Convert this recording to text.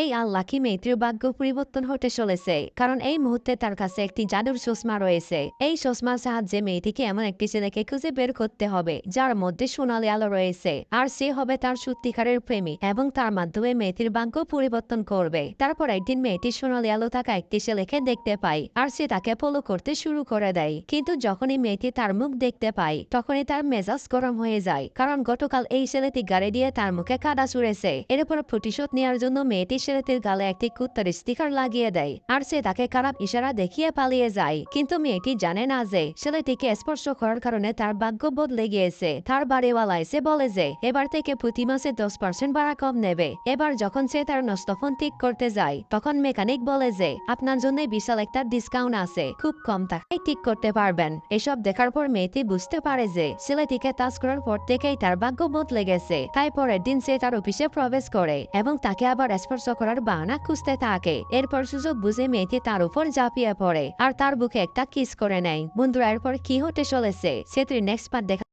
এই আল্লাকি মেয়েটির ভাগ্য পরিবর্তন হতে চলেছে? কারণ এই মুহূর্তে তার কাছে একটি জাদুর চশমা রয়েছে এই চশমার সাহায্যে মেয়েটিকে এমন একটি ছেলেকে খুঁজে বের করতে হবে যার মধ্যে সোনালি আলো রয়েছে আর সে হবে তার সত্যিকারের প্রেমী এবং তার মাধ্যমে মেয়েটির ভাগ্য পরিবর্তন করবে। তারপর একদিন মেয়েটি সোনালি আলো থাকা একটি ছেলেকে দেখতে পায়, আর সে তাকে ফলো করতে শুরু করে দেয়। কিন্তু যখনই মেয়েটি তার মুখ দেখতে পায়, তখনই তার মেজাজ গরম হয়ে যায়, কারণ গতকাল এই ছেলেটি গাড়ি দিয়ে তার মুখে কাদা ছুড়েছে। এরপর প্রতিশোধ নেওয়ার জন্য মেয়েটি ছেলেটির গালে একটি কুত্তার স্টিকার লাগিয়ে দেয়, আর সে তাকে খারাপ ইশারা দেখিয়ে পালিয়ে যায়। কিন্তু মেয়েটি জানে না যে, ছেলেটিকে স্পর্শ করার কারণে তার ভাগ্য বদলে গিয়েছে। তার বাড়িওয়ালা এসে বলে যে, এবার থেকে প্রতি মাসে দশ পার্সেন্ট ভাড়া কম নেবে। এবার যখন সে তার নষ্ট ফোন ঠিক করতে যায়, তখন মেকানিক বলে যে, আপনার জন্য বিশাল একটা ডিসকাউন্ট আছে, খুব কম টাকায় ঠিক করতে পারবেন। এসব দেখার পর মেয়েটি বুঝতে পারে যে, ছেলেটিকে টাচ করার পর থেকেই তার ভাগ্য বদলে গেছে। তাই পরের দিন সে তার অফিসে প্রবেশ করে এবং তাকে আবার স্পর্শ করার বাহানা খুঁজতে থাকে। এরপর সুযোগ বুঝে মেয়েটি তার উপর ঝাঁপিয়ে পড়ে আর তার বুকে একটা কিস করে নেয়। বন্ধুরা, এরপর কি হতে চলেছে? সেটির নেক্সট পার্ট দেখা